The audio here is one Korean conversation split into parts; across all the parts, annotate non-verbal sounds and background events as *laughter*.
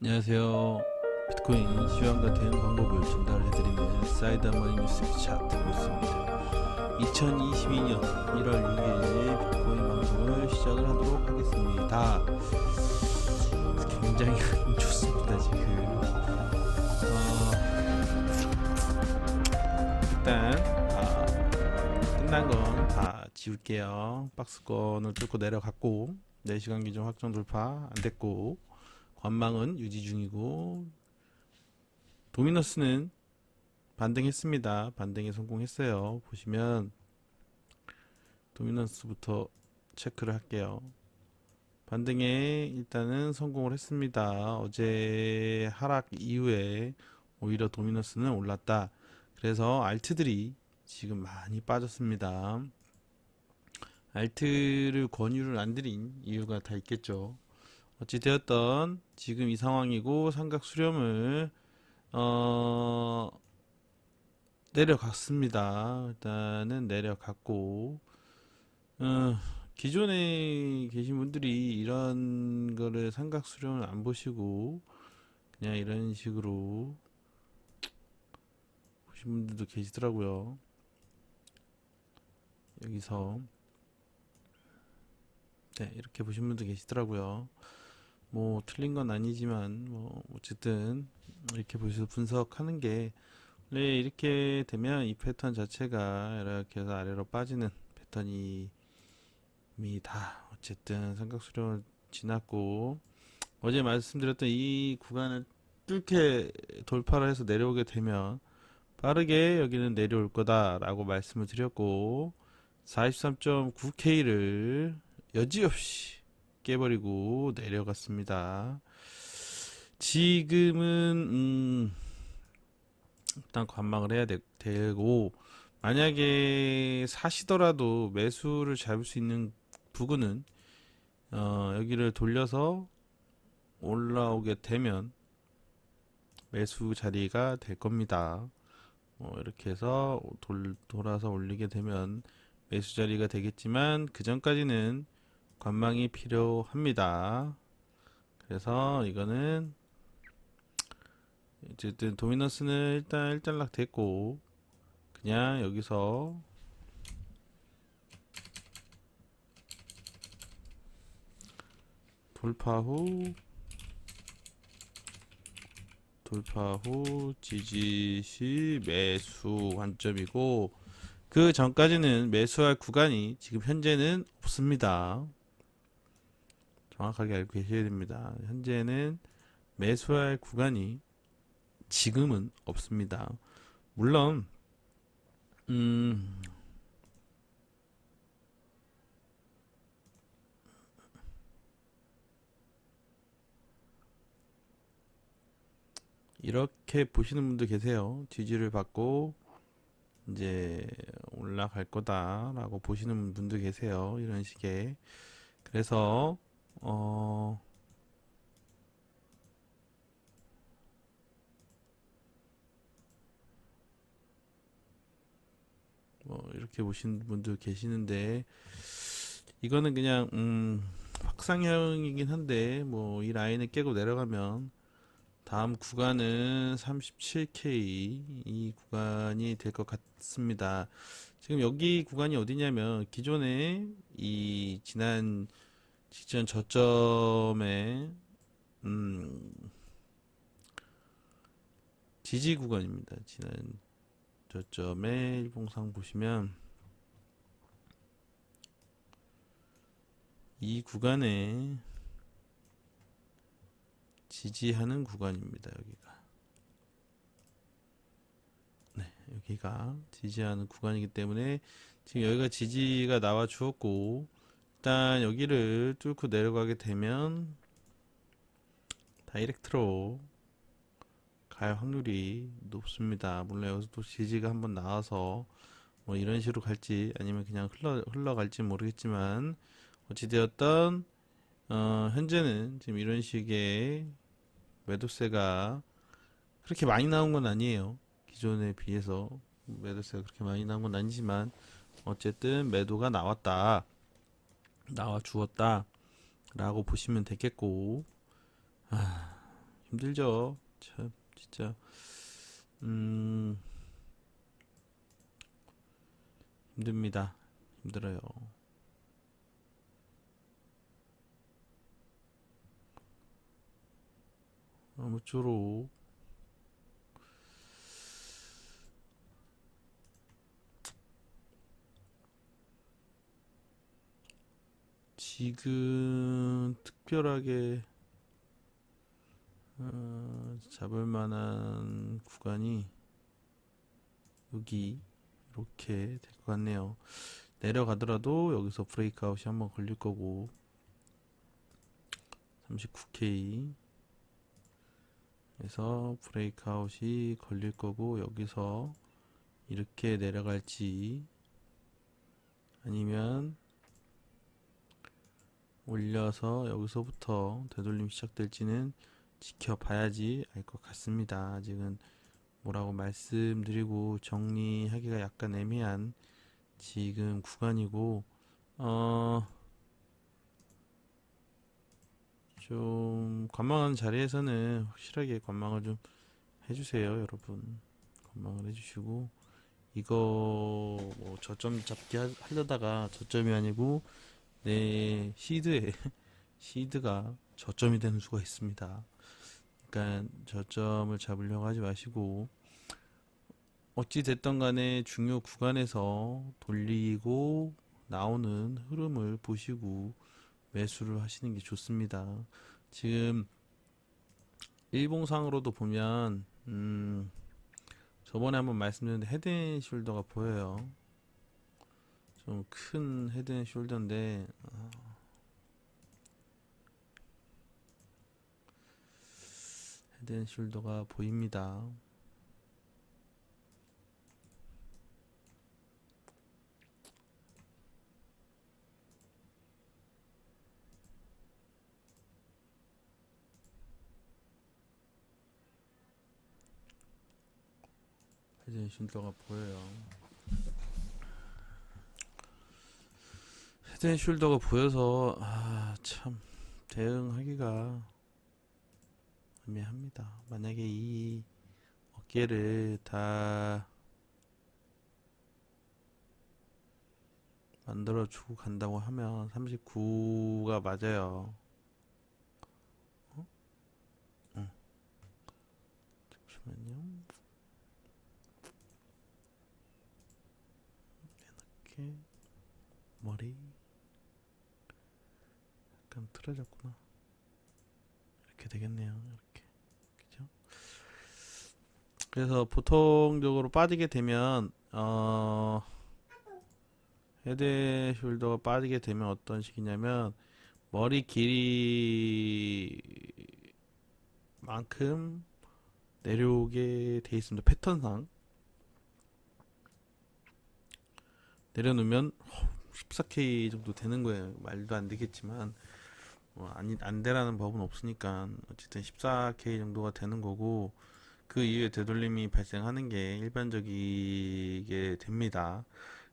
안녕하세요. 비트코인 시황과 대응 방법을 전달해드리는 사이드 머니 뉴스 차트 보스입니다. 2022년 1월 6일 비트코인 방송을 시작을 하도록 하겠습니다. 굉장히 안 *laughs* 좋습니다 지금. 어, 일단 아, 끝난 건 다 지울게요. 박스권을 뚫고 내려갔고 4시간 기준 확정 돌파 안 됐고 관망은 유지 중이고 도미너스는 반등했습니다. 반등에 성공했어요. 보시면 도미너스부터 체크를 할게요. 반등에 일단은 성공을 했습니다. 어제 하락 이후에 오히려 도미너스는 올랐다. 그래서 알트들이 지금 많이 빠졌습니다. 알트를 권유를 안 드린 이유가 다 있겠죠. 어찌되었던 지금 이 상황이고 삼각 수렴을 어 내려갔습니다. 일단은 내려갔고 어, 기존에 계신 분들이 이런 거를 삼각 수렴을 안 보시고 그냥 이런 식으로 보신 분들도 계시더라고요. 여기서 네, 이렇게 보신 분도 계시더라고요. 뭐 틀린 건 아니지만 뭐 어쨌든 이렇게 보셔서 분석하는 게 원래 이렇게 되면 이 패턴 자체가 이렇게 해서 아래로 빠지는 패턴이 이미 다 어쨌든 삼각수렴을 지났고 어제 말씀드렸던 이 구간을 뚫게 돌파를 해서 내려오게 되면 빠르게 여기는 내려올 거다 라고 말씀을 드렸고 43.9K를 여지없이 깨버리고 내려갔습니다. 지금은 음, 일단 관망을 해야 되, 고 만약에 사시더라도 매수를 잡을 수 있는 부근은 어, 여기를 돌려서 올라오게 되면 매수 자리가 될 겁니다. 어, 이렇게 해서 돌, 돌아서 올리게 되면 매수 자리가 되겠지만 그 전까지는 관망이 필요합니다. 그래서 이거는 어쨌든 도미너스는 일단 일단락 됐고 그냥 여기서 돌파 후 돌파 후 지지 시 매수 관점이고 그 전까지는 매수할 구간이 지금 현재는 없습니다. 정확하게 알고 계셔야 됩니다. 현재는 매수할 구간이 지금은 없습니다. 물론 음 이렇게 보시는 분도 계세요. 지지를 받고 이제 올라갈 거다라고 보시는 분도 계세요. 이런 식의 그래서 어 뭐 이렇게 보시는 분도 계시는데 이거는 그냥 음 확상형이긴 한데 뭐 이 라인을 깨고 내려가면 다음 구간은 37K 이 구간이 될 것 같습니다. 지금 여기 구간이 어디냐면 기존에 이 지난 직전 저점에 음 지지 구간입니다. 지난 저점에 일봉상 보시면 이 구간에 지지하는 구간입니다. 여기가. 네, 여기가 지지하는 구간이기 때문에 지금 여기가 지지가 나와 주었고 일단 여기를 뚫고 내려가게 되면 다이렉트로 갈 확률이 높습니다. 물론 여기서 또 지지가 한번 나와서 뭐 이런 식으로 갈지 아니면 그냥 흘러 흘러갈지 모르겠지만 어찌되었던 어, 현재는 지금 이런 식의 매도세가 그렇게 많이 나온 건 아니에요. 기존에 비해서 매도세가 그렇게 많이 나온 건 아니지만 어쨌든 매도가 나왔다. 나와 주었다. 라고 보시면 되겠고 아, 힘들죠. 참 진짜 음 힘듭니다. 힘들어요. 아무쪼록 지금 특별하게 어, 잡을 만한 구간이 여기 이렇게 될 것 같네요. 내려가더라도 여기서 브레이크아웃이 한번 걸릴 거고 39K 에서 브레이크아웃이 걸릴 거고 여기서 이렇게 내려갈지 아니면 올려서 여기서부터 되돌림 시작될지는 지켜봐야지 알 것 같습니다. 아직은 뭐라고 말씀드리고 정리하기가 약간 애매한 지금 구간이고 어, 좀 관망하는 자리에서는 확실하게 관망을 좀 해주세요, 여러분. 관망을 해주시고 이거 뭐 저점 잡기 하- 하려다가 저점이 아니고 내 시드에 *laughs* 시드가 저점이 되는 수가 있습니다. 그러니까 저점을 잡으려고 하지 마시고 어찌 됐던 간에 중요 구간에서 돌리고 나오는 흐름을 보시고 매수를 하시는 게 좋습니다. 지금 일봉상으로도 보면 음, 저번에 한번 말씀드렸는데 헤드앤숄더가 보여요. 좀 큰 헤드앤숄더인데 어, 헤드앤숄더가 보입니다. 헤드앤숄더가 보여요. 헤드 앤 숄더가 보여서 아, 참 대응하기가 애매합니다. 만약에 이 어깨를 다 만들어 주고 간다고 하면 39가 맞아요. 어? 응. 잠시만요. 이렇게 머리 틀어졌구나. 이렇게 되겠네요. 이렇게. 그죠? 그래서 보통적으로 빠지게 되면 어 헤드 숄더가 빠지게 되면 어떤 식이냐면 머리 길이만큼 내려오게 돼 있습니다. 패턴상 내려놓으면 14K 정도 되는 거예요. 말도 안 되겠지만 뭐 아니 안 되라는 법은 없으니까 어쨌든 14K 정도가 되는 거고 그 이후에 되돌림이 발생하는 게 일반적이게 됩니다.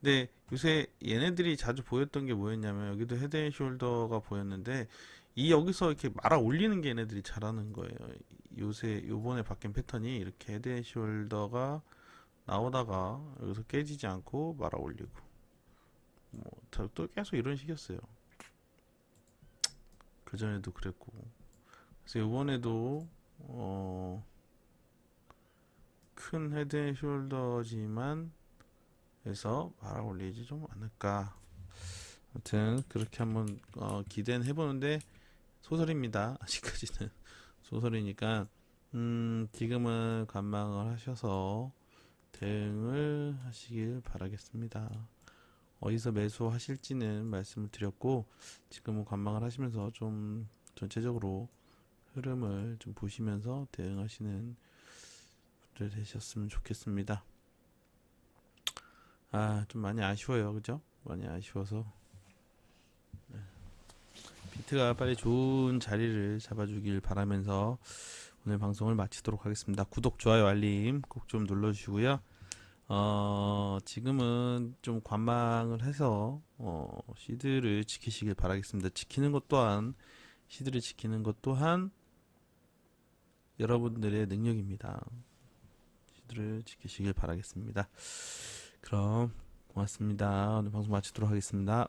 근데 요새 얘네들이 자주 보였던 게 뭐였냐면 여기도 헤드 앤 숄더가 보였는데 이 여기서 이렇게 말아 올리는 게 얘네들이 잘하는 거예요. 요새 요번에 바뀐 패턴이 이렇게 헤드 앤 숄더가 나오다가 여기서 깨지지 않고 말아 올리고 뭐 또 계속 이런 식이었어요. 그 전에도 그랬고 그래서 이번에도 어, 큰 헤드 앤 숄더지만 해서 말아 올리지 좀 않을까. 아무튼 그렇게 한번 어, 기대는 해보는데 소설입니다. *laughs* 아직까지는 소설이니까 음, 지금은 관망을 하셔서 대응을 하시길 바라겠습니다. 어디서 매수하실지는 말씀을 드렸고 지금은 관망을 하시면서 좀 전체적으로 흐름을 좀 보시면서 대응하시는 분들 되셨으면 좋겠습니다. 아, 좀 많이 아쉬워요. 그죠? 많이 아쉬워서. 네. 비트가 빨리 좋은 자리를 잡아주길 바라면서 오늘 방송을 마치도록 하겠습니다. 구독, 좋아요, 알림 꼭 좀 눌러주시고요. 어, 지금은 좀 관망을 해서, 어, 시드를 지키시길 바라겠습니다. 지키는 것 또한, 시드를 지키는 것 또한, 여러분들의 능력입니다. 시들을 지키시길 바라겠습니다. 그럼 고맙습니다. 오늘 방송 마치도록 하겠습니다.